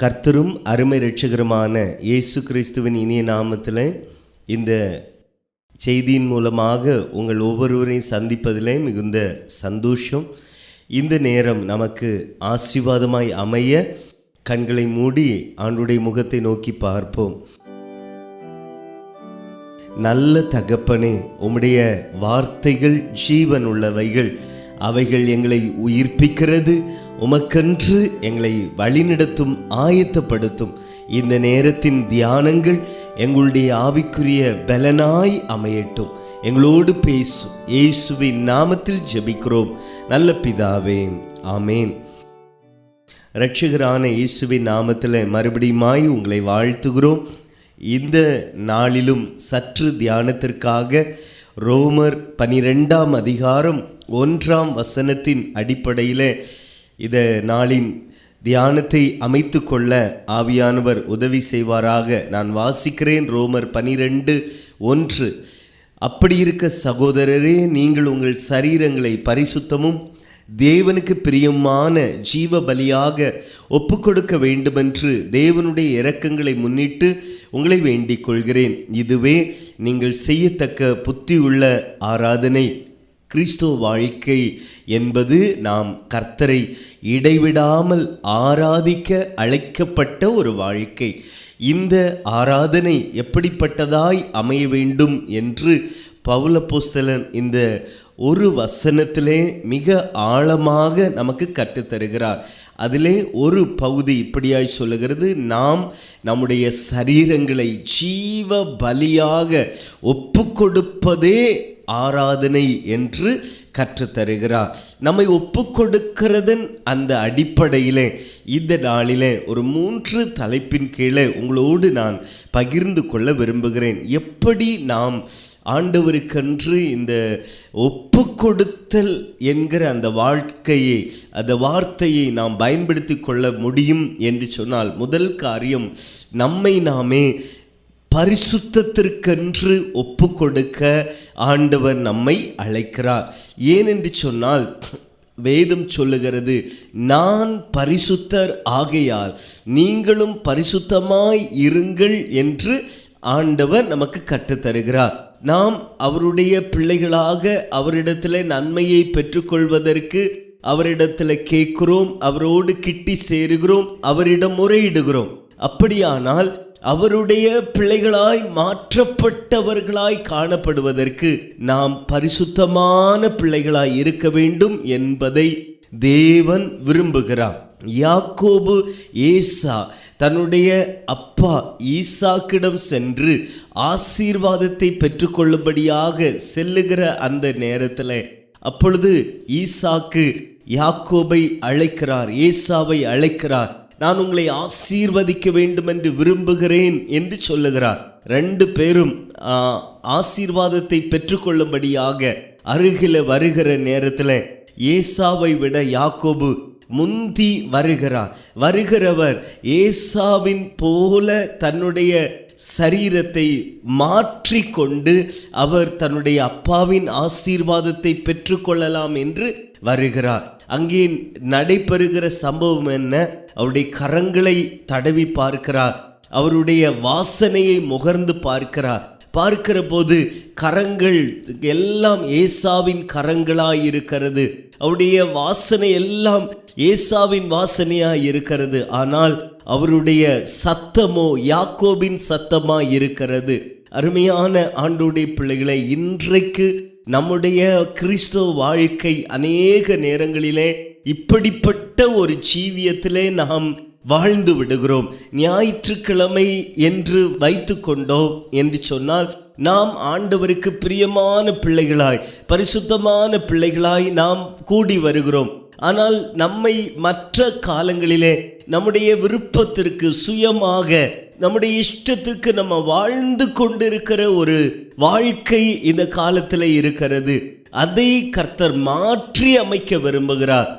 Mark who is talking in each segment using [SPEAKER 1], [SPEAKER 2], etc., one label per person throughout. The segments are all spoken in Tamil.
[SPEAKER 1] கர்த்தரும் அருமை ரட்சகருமான இயேசு கிறிஸ்துவின் இனிய நாமத்தில் இந்த செய்தியின் மூலமாக உங்கள் ஒவ்வொருவரையும் சந்திப்பதிலே மிகுந்த சந்தோஷம். இந்த நேரம் நமக்கு ஆசீர்வாதமாய் அமைய கண்களை மூடி ஆண்டுடைய முகத்தை நோக்கி பார்ப்போம். நல்ல தகப்பனே உம்முடைய வார்த்தைகள் ஜீவன் உள்ளவைகள் அவைகள் எங்களை உயிர்ப்பிக்கிறது. உமக்கென்று எங்களை வழிநடத்தும் ஆயத்தப்படுத்தும். இந்த நேரத்தின் தியானங்கள் எங்களுடைய ஆவிக்குரிய பலனாய் அமையட்டும். எங்களோடு பேசும் இயேசுவின் நாமத்தில் ஜெபிக்கிறோம். நல்ல பிதாவே ஆமேன். ரட்சகரான இயேசுவின் நாமத்தில் மறுபடியுமாய் உங்களை வாழ்த்துகிறோம். இந்த நாளிலும் சற்று தியானத்திற்காக ரோமர் பனிரெண்டாம் அதிகாரம் ஒன்றாம் வசனத்தின் அடிப்படையில் இத நாளின் தியானத்தை அமைத்து கொள்ள ஆவியானவர் உதவி செய்வாராக. நான் வாசிக்கிறேன் ரோமர் பனிரெண்டு ஒன்று. அப்படி இருக்க சகோதரரே நீங்கள் உங்கள் சரீரங்களை பரிசுத்தமும் தேவனுக்கு பிரியமான ஜீவ பலியாக ஒப்புக்கொடுக்க வேண்டுமென்று தேவனுடைய இரக்கங்களை முன்னிட்டு உங்களை வேண்டிக் கொள்கிறேன். இதுவே நீங்கள் செய்யத்தக்க புத்தியுள்ள ஆராதனை. கிறிஸ்துவ வாழ்க்கை என்பது நாம் கர்த்தரை இடைவிடாமல் ஆராதிக்க அழைக்கப்பட்ட ஒரு வாழ்க்கை. இந்த ஆராதனை எப்படிப்பட்டதாய் அமைய வேண்டும் என்று பவுலப்போஸ்தலன் இந்த ஒரு வசனத்திலே மிக ஆழமாக நமக்கு கற்றுத்தருகிறார். அதிலே ஒரு பகுதி இப்படியாய் சொல்லுகிறது நாம் நம்முடைய சரீரங்களை ஜீவ பலியாக ஒப்பு கொடுப்பதே ஆராதனை என்று கற்றுத்தருகிறார். நம்மை ஒப்பு கொடுக்கிறதன் அந்த அடிப்படையிலே இந்த நாளிலே ஒரு மூன்று தலைப்பின் கீழே உங்களோடு நான் பகிர்ந்து கொள்ள விரும்புகிறேன். எப்படி நாம் ஆண்டவருக்கென்று இந்த ஒப்பு கொடுத்தல் என்கிற அந்த வாழ்க்கையை அந்த வார்த்தையை நாம் பயன்படுத்தி கொள்ள முடியும் என்று சொன்னால் முதல் காரியம் நம்மை நாமே பரிசுத்தத்திற்கென்று ஒப்பு கொடுக்க ஆண்டவர் நம்மை அழைக்கிறார். ஏனென்று சொன்னால் வேதம் சொல்லுகிறது நான் பரிசுத்தர் ஆகையால் நீங்களும் பரிசுத்தமாய் இருங்கள் என்று ஆண்டவர் நமக்கு கற்றுத்தருகிறார். நாம் அவருடைய பிள்ளைகளாக அவரிடத்தில் நன்மையை பெற்றுக்கொள்வதற்கு அவரிடத்தில் கேட்கிறோம் அவரோடு கிட்டி சேருகிறோம் அவரிடம் முறையிடுகிறோம். அப்படியானால் அவருடைய பிள்ளைகளாய் மாற்றப்பட்டவர்களாய் காணப்படுவதற்கு நாம் பரிசுத்தமான பிள்ளைகளாய் இருக்க வேண்டும் என்பதை தேவன் விரும்புகிறார். யாக்கோபு ஏசா தன்னுடைய அப்பா ஈசாக்கிடம் சென்று ஆசீர்வாதத்தை பெற்றுக்கொள்ளும்படியாக செல்லுகிற அந்த நேரத்தில் அப்பொழுது ஈசாக்கு யாக்கோபை அழைக்கிறார் ஏசாவை அழைக்கிறார். நான் உங்களை ஆசீர்வதிக்க வேண்டும் என்று விரும்புகிறேன் என்று சொல்லுகிறார். ரெண்டு பேரும் ஆசீர்வாதத்தை பெற்றுக்கொள்ளும்படியாக அருகில வருகிற நேரத்தில் ஏசாவை விட யாக்கோபு முந்தி வருகிறார். வருகிறவர் ஏசாவின் போல தன்னுடைய சரீரத்தை மாற்றிக்கொண்டு அவர் தன்னுடைய அப்பாவின் ஆசீர்வாதத்தை பெற்றுக்கொள்ளலாம் என்று வருகிறார். அங்கே நடைபெறுகிற சம்பவம் என்ன? அவருடைய கரங்களை தடவி பார்க்கிறார். அவருடைய வாசனையை முகர்ந்து பார்க்கிறார். பார்க்கிற போது கரங்கள் எல்லாம் ஏசாவின் கரங்களாய் இருக்கிறது. அவருடைய வாசனை எல்லாம் ஏசாவின் வாசனையாய் இருக்கிறது. ஆனால் அவருடைய சத்தமோ யாக்கோபின் சத்தமாய் இருக்கிறது. அருமையான ஆண்டுடைய பிள்ளைகளை இன்றைக்கு நம்முடைய கிறிஸ்தவ வாழ்க்கை அநேக நேரங்களிலே இப்படிப்பட்ட ஒரு ஜீவியத்திலே நாம் வாழ்ந்து விடுகிறோம். ஞாயிற்றுக்கிழமை என்று வைத்து கொண்டோம் என்று சொன்னால் நாம் ஆண்டவருக்கு பிரியமான பிள்ளைகளாய் பரிசுத்தமான பிள்ளைகளாய் நாம் கூடி வருகிறோம். ஆனால் நம்மை மற்ற காலங்களிலே நம்முடைய விருப்பத்திற்கு சுயமாக நம்முடைய இஷ்டத்துக்கு நம்ம வாழ்ந்து கொண்டிருக்கிற ஒரு வாழ்க்கை இந்த காலத்தில் இருக்கிறது. அதை கர்த்தர் மாற்றி அமைக்க விரும்புகிறார்.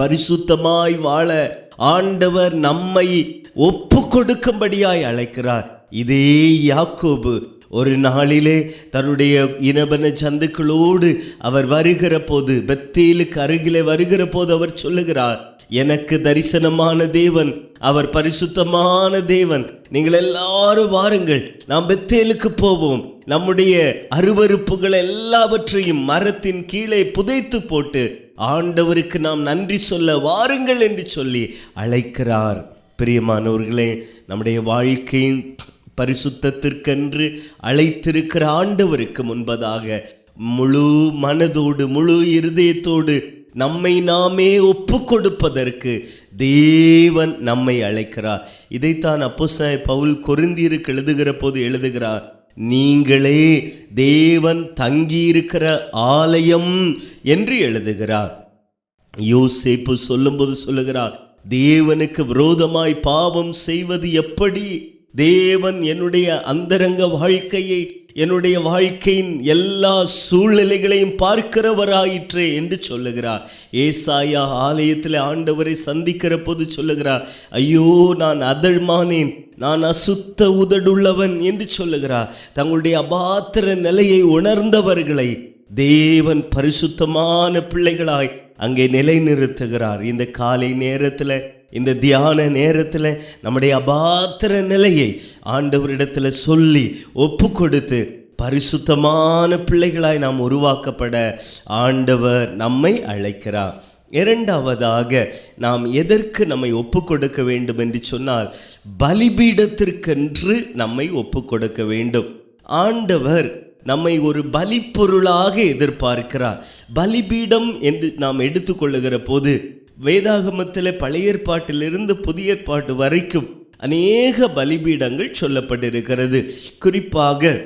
[SPEAKER 1] பரிசுத்தமாய் வாழ ஆண்டவர் நம்மை ஒப்பு கொடுக்கும்படியாய் அழைக்கிறார். இதே யாக்கோபு ஒரு நாளிலே தன்னுடைய இனபன சந்துக்களோடு அவர் வருகிற போது பெத்தேலுக்கு அருகிலே வருகிற போது அவர் சொல்லுகிறார் எனக்கு தரிசனமான தேவன் அவர் பரிசுத்தமான தேவன். நீங்கள் எல்லாரும் வாருங்கள் நாம் பெத்தேலுக்கு போவோம். நம்முடைய அருவருப்புகள் எல்லாவற்றையும் மரத்தின் கீழே புதைத்து போட்டு ஆண்டவருக்கு நாம் நன்றி சொல்ல வாருங்கள் என்று சொல்லி அழைக்கிறார். பிரியமானவர்களே நம்முடைய வாழ்க்கையின் பரிசுத்தத்திற்கென்று அழைத்திருக்கிற ஆண்டவருக்கு முன்பதாக முழு மனதோடு முழு இருதயத்தோடு நம்மை நாமே ஒப்பு கொடுப்பதற்கு தேவன் நம்மை அழைக்கிறார். இதைத்தான் அப்போஸ்தலனாகிய பவுல் கொருந்தீருக்கு எழுதுகிற போது எழுதுகிறார் நீங்களே தேவன் தங்கியிருக்கிற ஆலயம் என்று எழுதுகிறார். யோசேப்பு சொல்லும்போது சொல்லுகிறார் தேவனுக்கு விரோதமாய் பாவம் செய்வது எப்படி? தேவன் என்னுடைய அந்தரங்க வாழ்க்கையை என்னுடைய வாழ்க்கையின் எல்லா சூழ்நிலைகளையும் பார்க்கிறவராயிற்றே என்று சொல்லுகிறார். ஏசாயா ஆலயத்தில் ஆண்டவரை சந்திக்கிற போது சொல்லுகிறார் ஐயோ நான் அதழ்மானேன் நான் அசுத்த உதடுள்ளவன் என்று சொல்லுகிறார். தங்களுடைய அபாத்திர நிலையை உணர்ந்தவர்களை தேவன் பரிசுத்தமான பிள்ளைகளாய் அங்கே நிலைநிறுத்துகிறார். இந்த காலை நேரத்தில் இந்த தியான நேரத்தில் நம்முடைய அபாத்திர நிலையை ஆண்டவரிடத்தில் சொல்லி ஒப்பு கொடுத்து பரிசுத்தமான பிள்ளைகளாய் நாம் உருவாக்கப்பட ஆண்டவர் நம்மை அழைக்கிறார். இரண்டாவதாக நாம் எதற்கு நம்மை ஒப்பு கொடுக்க வேண்டும் என்று சொன்னால் பலிபீடத்திற்கென்று நம்மை ஒப்பு கொடுக்க வேண்டும். ஆண்டவர் நம்மை ஒரு பலிப்பொருளாக எதிர்பார்க்கிறார். பலிபீடம் என்று நாம் எடுத்துக்கொள்ளுகிற போது வேதாகமத்தில் பழைய ஏற்பாட்டிலிருந்து புதிய ஏற்பாட்டு வரைக்கும் அநேக பலிபீடங்கள் சொல்லப்பட்டிருக்கிறது. குறிப்பாக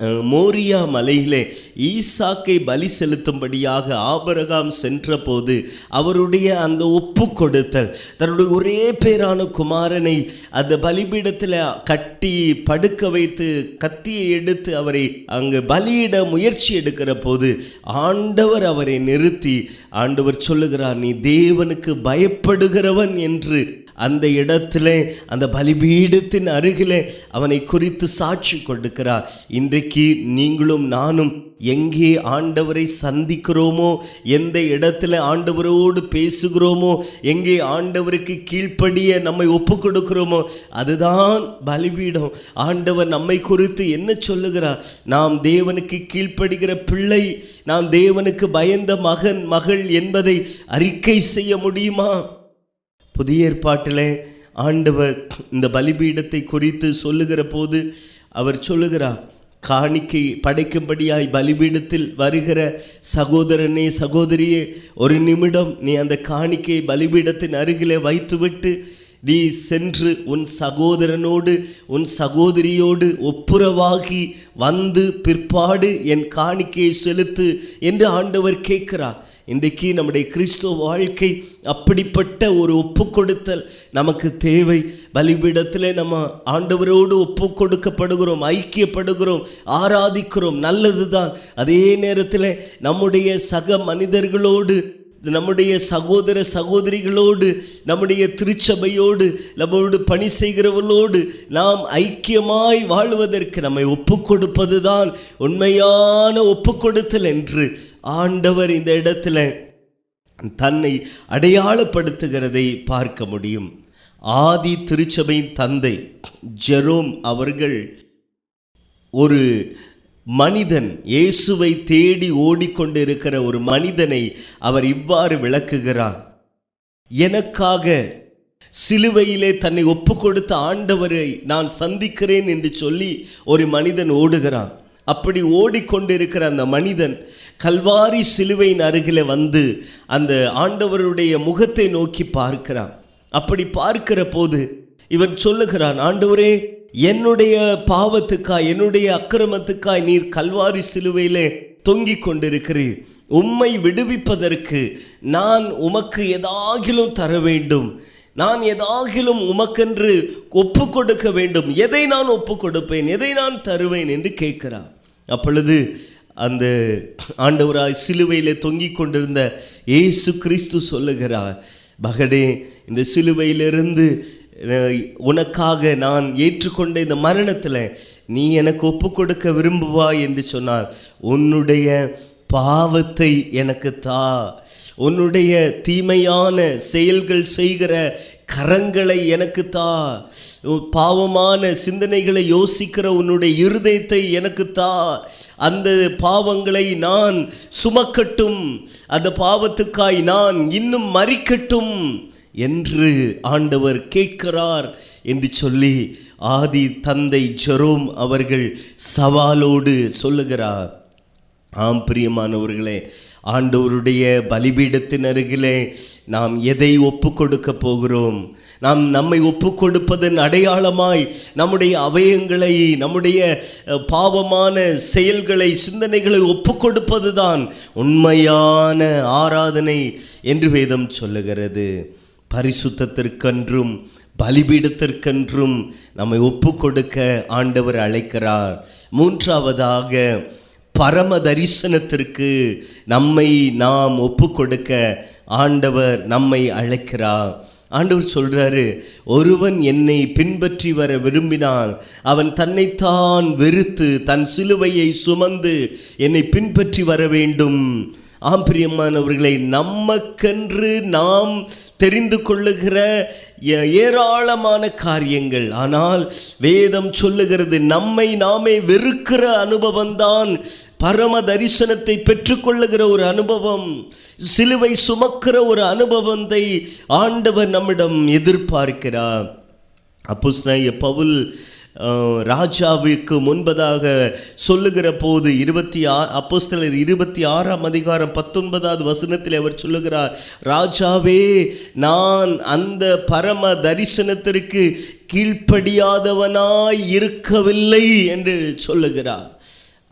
[SPEAKER 1] மோரியா மலையிலே ஈசாக்கை பலி செலுத்தும்படியாக ஆபரகாம் சென்றபோது அவருடைய அந்த ஒப்பு கொடுத்தல். தன்னுடைய ஒரே பேரான குமாரனை அந்த பலிபீடத்தில் கட்டி படுக்க வைத்து கத்தியை எடுத்து அவரை அங்கு பலியிட முயற்சி எடுக்கிற போது ஆண்டவர் அவரை நிறுத்தி ஆண்டவர் சொல்லுகிறார் நீ தேவனுக்கு பயப்படுகிறவன் என்று அந்த இடத்திலே அந்த பலிபீடத்தின் அருகிலே அவனை குறித்து சாட்சி கொடுக்கிறார். இன்றைக்கு நீங்களும் நானும் எங்கே ஆண்டவரை சந்திக்கிறோமோ எந்த இடத்துல ஆண்டவரோடு பேசுகிறோமோ எங்கே ஆண்டவருக்கு கீழ்ப்படிய நம்மை ஒப்பு கொடுக்கிறோமோ அதுதான் பலிபீடம். ஆண்டவர் நம்மை குறித்து என்ன சொல்லுகிறார்? நாம் தேவனுக்கு கீழ்ப்படுகிற பிள்ளை நாம் தேவனுக்கு பயந்த மகன் மகள் என்பதை அறிக்கை செய்ய முடியுமா? புதிய ஏற்பாட்டிலே ஆண்டவர் இந்த பலிபீடத்தை குறித்து சொல்லுகிற போது அவர் சொல்லுகிறார் காணிக்கை படைக்கும்படியாய் பலிபீடத்தில் வருகிற சகோதரனே சகோதரியே ஒரு நிமிடம் நீ அந்த காணிக்கை பலிபீடத்தின் அருகிலே வைத்துவிட்டு நீ சென்று உன் சகோதரனோடு உன் சகோதரியோடு ஒப்புரவாகி வந்து பிற்பாடு என் காணிக்கையை செலுத்து என்று ஆண்டவர் கேட்கிறார். இன்றைக்கு நம்முடைய கிறிஸ்துவ வாழ்க்கை அப்படிப்பட்ட ஒரு ஒப்பு கொடுத்தல் நமக்கு தேவை. பலிபீடத்தில் நம்ம ஆண்டவரோடு ஒப்பு கொடுக்கப்படுகிறோம் ஐக்கியப்படுகிறோம் ஆராதிக்கிறோம் நல்லதுதான். அதே நேரத்தில் நம்முடைய சக மனிதர்களோடு நம்முடைய சகோதர சகோதரிகளோடு நம்முடைய திருச்சபையோடு நம்மளோடு பணி செய்கிறவர்களோடு நாம் ஐக்கியமாய் வாழ்வதற்கு நம்மை ஒப்புக்கொடுப்பதுதான் உண்மையான ஒப்பு கொடுத்தல் என்று ஆண்டவர் இந்த இடத்துல தன்னை அடையாளப்படுத்துகிறதை பார்க்க முடியும். ஆதி திருச்சபையின் தந்தை ஜெரோம் அவர்கள் ஒரு மனிதன் இயேசுவை தேடி ஓடிக்கொண்டிருக்கிற ஒரு மனிதனை அவர் இவ்வாறு விளக்குகிறார். எனக்காக சிலுவையிலே தன்னை ஒப்பு கொடுத்த ஆண்டவரை நான் சந்திக்கிறேன் என்று சொல்லி ஒரு மனிதன் ஓடுகிறான். அப்படி ஓடிக்கொண்டிருக்கிற அந்த மனிதன் கல்வாரி சிலுவையின் அருகிலே வந்து அந்த ஆண்டவருடைய முகத்தை நோக்கி பார்க்கிறான். அப்படி பார்க்கிற போது இவன் சொல்லுகிறான் ஆண்டவரே என்னுடைய பாவத்துக்காய் என்னுடைய அக்கிரமத்துக்காய் நீர் கல்வாரி சிலுவையிலே தொங்கிக் கொண்டிருக்கிறீர். உம்மை விடுவிப்பதற்கு நான் உமக்கு எதாகிலும் தர வேண்டும். நான் எதாகிலும் உமக்கென்று ஒப்பு கொடுக்க வேண்டும். எதை நான் ஒப்பு கொடுப்பேன்? எதை நான் தருவேன்? என்று கேட்கிறான். அப்பொழுது அந்த ஆண்டவராய் சிலுவையில் தொங்கிக் கொண்டிருந்த இயேசு கிறிஸ்து சொல்லுகிறார் மகனே இந்த சிலுவையிலிருந்து உனக்காக நான் ஏற்றுக்கொண்ட இந்த மரணத்தில் நீ எனக்கு ஒப்பு கொடுக்க விரும்புவா என்று சொன்னார். உன்னுடைய பாவத்தை எனக்கு தா. உன்னுடைய தீமையான செயல்கள் செய்கிற கரங்களை எனக்கு தா. பாவமான சிந்தனைகளை யோசிக்கிற உன்னுடைய இருதயத்தை எனக்கு தா. அந்த பாவங்களை நான் சுமக்கட்டும். அந்த பாவத்துக்காய் நான் இன்னும் மறிக்கட்டும். என்று ஆண்டவர் கேட்கிறார் என்று சொல்லி ஆதி தந்தை ஜெரோம் அவர்கள் சவாலோடு சொல்லுகிறார். ஆம் பிரியமானவர்களே ஆண்டவருடைய பலிபீடத்தின் அருகிலே நாம் எதை ஒப்பு கொடுக்க போகிறோம்? நாம் நம்மை ஒப்பு கொடுப்பதன் அடையாளமாய் நம்முடைய அவயங்களை நம்முடைய பாவமான செயல்களை சிந்தனைகளை ஒப்பு கொடுப்பதுதான் உண்மையான ஆராதனை என்று வேதம் சொல்லுகிறது. பரிசுத்தத்திற்கென்றும் பலிபீடத்திற்கென்றும் நம்மை ஒப்பு கொடுக்க ஆண்டவர் அழைக்கிறார். மூன்றாவதாக பரம தரிசனத்திற்கு நம்மை நாம் ஒப்பு கொடுக்க ஆண்டவர் நம்மை அழைக்கிறார். ஆண்டவர் சொல்கிறாரு ஒருவன் என்னை பின்பற்றி வர விரும்பினால் அவன் தன்னைத்தான் வெறுத்து தன் சிலுவையை சுமந்து என்னை பின்பற்றி வர வேண்டும். ஆம்பிரியமானவர்களை நமக்கென்று நாம் தெரிந்து கொள்ளுகிற ஏ- ஏராளமான காரியங்கள். ஆனால் வேதம் சொல்லுகிறது நம்மை நாமே வெறுக்கிற அனுபவம்தான் பரம தரிசனத்தை பெற்றுக்கொள்ளுகிற ஒரு அனுபவம். சிலுவை சுமக்கிற ஒரு அனுபவத்தை ஆண்டவர் நம்மிடம் எதிர்பார்க்கிறார். அப்போஸ்தலனாகிய பவுல் ராஜாவுக்கு ராஜாவிற்கு முன்பதாக சொல்லுகிற போது இருபத்தி ஆ அப்போஸ்தலர் இருபத்தி ஆறாம் அதிகாரம் பத்தொன்பதாவது வசனத்தில் அவர் சொல்லுகிறார் ராஜாவே நான் அந்த பரம தரிசனத்திற்கு கீழ்ப்படியாதவனாய் இருக்கவில்லை என்று சொல்லுகிறார்.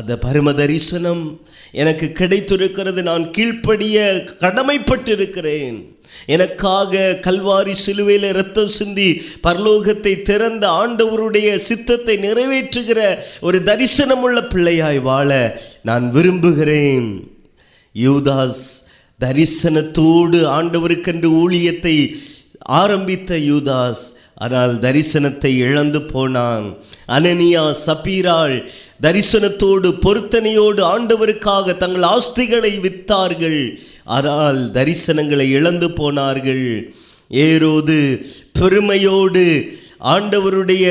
[SPEAKER 1] அந்த பரம தரிசனம் எனக்கு கிடைத்திருக்கிறது நான் கீழ்ப்படிய கடமைப்பட்டிருக்கிறேன். எனக்காக கல்வாரி சிலுவையில் ரத்தம் சிந்தி பரலோகத்தை திறந்த ஆண்டவருடைய சித்தத்தை நிறைவேற்றுகிற ஒரு தரிசனமுள்ள பிள்ளையாய் வாழ நான் விரும்புகிறேன். யூதாஸ் தரிசனத்தோடு ஆண்டவருக்கென்று ஊழியத்தை ஆரம்பித்த யூதாஸ் ஆனால் தரிசனத்தை இழந்து போனான். அனனியா சபீராள் தரிசனத்தோடு பொருத்தனையோடு ஆண்டவருக்காக தங்கள் ஆஸ்திகளை வித்தார்கள். ஆனால் தரிசனங்களை இழந்து போனார்கள். ஏரோது பெருமையோடு ஆண்டவருடைய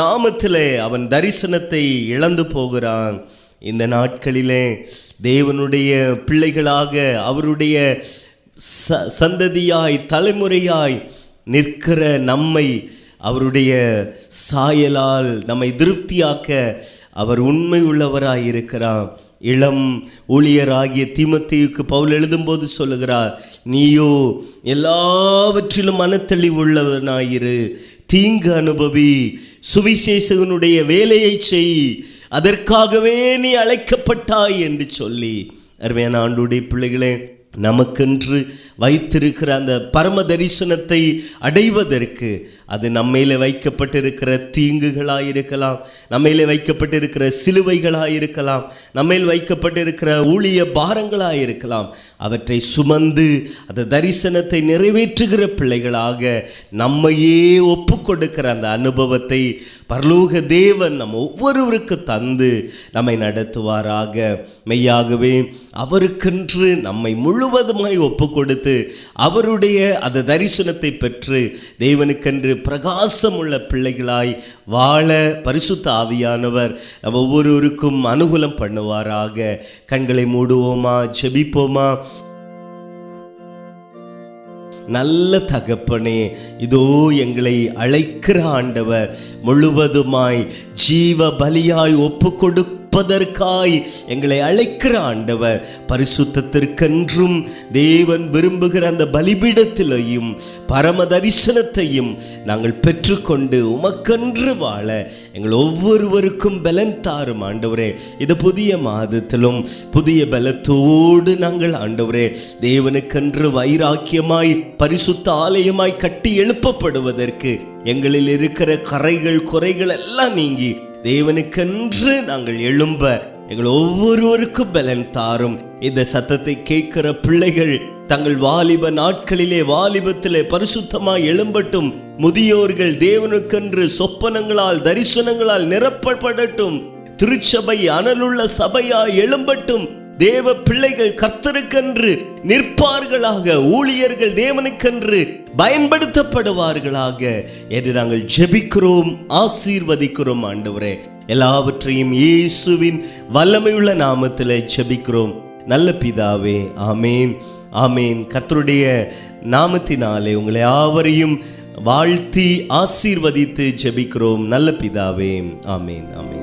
[SPEAKER 1] நாமத்தில் அவன் தரிசனத்தை இழந்து போகிறான். இந்த நாட்களிலே தேவனுடைய பிள்ளைகளாக அவருடைய ச சந்ததியாய் தலைமுறையாய் நிற்கிற நம்மை அவருடைய சாயலால் நம்மை திருப்தியாக்க அவர் உண்மை உள்ளவராக இருக்கிறார். இளம் ஊழியராகிய தீமத்தையுக்கு பவுல் எழுதும்போது சொல்லுகிறார் நீயோ எல்லாவற்றிலும் மனத்தெளிவுள்ளவனாயிரு. தீங்கு அனுபவி சுவிசேஷகனுடைய வேலையை செய். அதற்காகவே நீ அழைக்கப்பட்டாய் என்று சொல்லி. அருமையான ஆண்டுடைய பிள்ளைகளே நமக்கென்று வைத்திருக்கிற அந்த பரம தரிசனத்தை அடைவதற்கு அது நம்மையில் வைக்கப்பட்டிருக்கிற தீங்குகளாக இருக்கலாம் நம்மையில் வைக்கப்பட்டிருக்கிற சிலுவைகளாக இருக்கலாம் நம்மையில் வைக்கப்பட்டிருக்கிற ஊழிய பாரங்களாக இருக்கலாம் அவற்றை சுமந்து அந்த தரிசனத்தை நிறைவேற்றுகிற பிள்ளைகளாக நம்மையே ஒப்பு கொடுக்கிற அந்த அனுபவத்தை பரலோக தேவன் நம்ம ஒவ்வொருவருக்கு தந்து நம்மை நடத்துவாராக. மெய்யாகவே அவருக்கென்று நம்மை முழு முழுவதுமாய் ஒப்பு கொடுத்து அவருடைய அந்த தரிசனத்தை பெற்று தேவனுக்கென்று பிரகாசம் உள்ள பிள்ளைகளாய் வாழ பரிசுத்த ஆவியானவர் ஒவ்வொருவருக்கும் அனுகூலம் பண்ணுவாராக. கண்களை மூடுவோமா? ஜெபிப்போமா? நல்ல தகப்பனே இதோ எங்களை அழைக்கிற ஆண்டவர் முழுவதுமாய் ஜீவ பலியாய் ஒப்பு கொடுப்பதற்காய் எங்களை அழைக்கிற ஆண்டவர். பரிசுத்தத்திற்கென்றும் தேவன் விரும்புகிற அந்த பலிபீடத்திலையும் பரம தரிசனத்தையும் நாங்கள் பெற்றுக்கொண்டு உமக்கென்று வாழ எங்கள் ஒவ்வொருவருக்கும் பலன் தாரும் ஆண்டவரே. இது புதிய மாதத்திலும் புதிய பலத்தோடு நாங்கள் ஆண்டவரே தேவனுக்கென்று வைராக்கியமாய் பரிசுத்த ஆலயமாய் கட்டி எழுப்பப்படுவதற்கு எங்களில் இருக்கிற கரைகள் குறைகள் எல்லாம் நீங்கி தேவனுக்கென்று நாங்கள் எழும்ப எங்கள் ஒவ்வொருவருக்கும் பலன் தாரும். இந்த சத்தத்தை கேட்கிற பிள்ளைகள் தங்கள் வாலிப நாட்களிலே வாலிபத்திலே பரிசுத்தமாய் எழும்பட்டும். முதியோர்கள் தேவனுக்கென்று சொப்பனங்களால் தரிசனங்களால் நிரப்பப்படட்டும். திருச்சபை அனலுள்ள சபையாய் எழும்பட்டும். தேவ பிள்ளைகள் கர்த்தருக்கென்று நிற்பார்களாக ஊழியர்கள் தேவனுக்கென்று பயன்படுத்தப்படுவார்களாக என்று நாங்கள் ஜெபிக்கிறோம் ஆசீர்வதிக்கிறோம் ஆண்டவரே. எல்லாவற்றையும் இயேசுவின் வல்லமையுள்ள நாமத்தில் ஜெபிக்கிறோம். நல்ல பிதாவே ஆமேன் ஆமேன். கர்த்தருடைய நாமத்தினாலே உங்களை யாவரையும் வாழ்த்தி ஆசீர்வதித்து ஜெபிக்கிறோம். நல்ல பிதாவே ஆமேன் ஆமேன்.